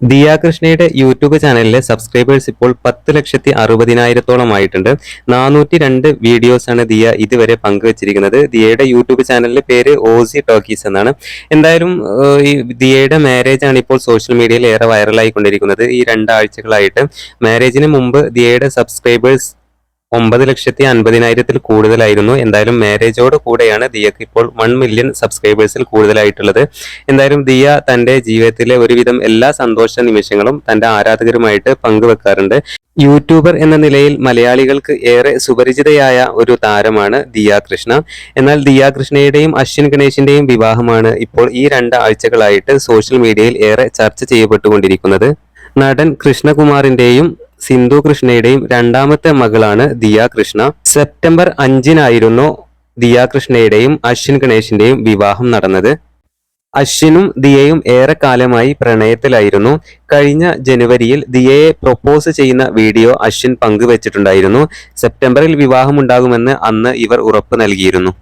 ദിയ കൃഷ്ണയുടെ യൂട്യൂബ് ചാനലിലെ സബ്സ്ക്രൈബേഴ്സ് ഇപ്പോൾ പത്ത് ലക്ഷത്തി അറുപതിനായിരത്തോളം ആയിട്ടുണ്ട്. നാനൂറ്റി രണ്ട് വീഡിയോസാണ് ദിയ ഇതുവരെ പങ്കുവച്ചിരിക്കുന്നത്. ദിയയുടെ യൂട്യൂബ് ചാനലിന്റെ പേര് ഓസി ടോക്കീസ് എന്നാണ്. എന്തായാലും ഈ ദിയയുടെ മാരേജ് ആണ് ഇപ്പോൾ സോഷ്യൽ മീഡിയയിൽ ഏറെ വൈറലായിക്കൊണ്ടിരിക്കുന്നത് ഈ രണ്ടാഴ്ചകളായിട്ട്. മാരേജിന് മുമ്പ് ദിയയുടെ സബ്സ്ക്രൈബേഴ്സ് ഒമ്പത് ലക്ഷത്തി അൻപതിനായിരത്തിൽ കൂടുതലായിരുന്നു. എന്തായാലും മാരേജോട് കൂടെയാണ് ദിയക്ക് ഇപ്പോൾ വൺ മില്യൺ സബ്സ്ക്രൈബേഴ്സിൽ കൂടുതലായിട്ടുള്ളത്. എന്തായാലും ദിയ തന്റെ ജീവിതത്തിലെ ഒരുവിധം എല്ലാ സന്തോഷ നിമിഷങ്ങളും തന്റെ ആരാധകരുമായിട്ട് പങ്കുവെക്കാറുണ്ട്. യൂട്യൂബർ എന്ന നിലയിൽ മലയാളികൾക്ക് ഏറെ സുപരിചിതയായ ഒരു താരമാണ് ദിയ കൃഷ്ണ എന്നാൽ ദിയ കൃഷ്ണയുടെയും അശ്വിൻ ഗണേഷിന്റെയും വിവാഹമാണ് ഇപ്പോൾ ഈ രണ്ട് ആഴ്ചകളായിട്ട് സോഷ്യൽ മീഡിയയിൽ ഏറെ ചർച്ച ചെയ്യപ്പെട്ടുകൊണ്ടിരിക്കുന്നത്. നടൻ കൃഷ്ണകുമാറിന്റെയും സിന്ധു കൃഷ്ണയുടെയും രണ്ടാമത്തെ മകളാണ് ദിയ കൃഷ്ണ. സെപ്റ്റംബർ അഞ്ചിനായിരുന്നു ദിയ കൃഷ്ണയുടെയും അശ്വിൻ ഗണേഷിന്റെയും വിവാഹം നടന്നത്. അശ്വിനും ദിയയും ഏറെക്കാലമായി പ്രണയത്തിലായിരുന്നു. കഴിഞ്ഞ ജനുവരിയിൽ ദിയയെ പ്രൊപ്പോസ് ചെയ്യുന്ന വീഡിയോ അശ്വിൻ പങ്കുവച്ചിട്ടുണ്ടായിരുന്നു. സെപ്റ്റംബറിൽ വിവാഹമുണ്ടാകുമെന്ന് അന്ന് ഇവർ ഉറപ്പ് നൽകിയിരുന്നു.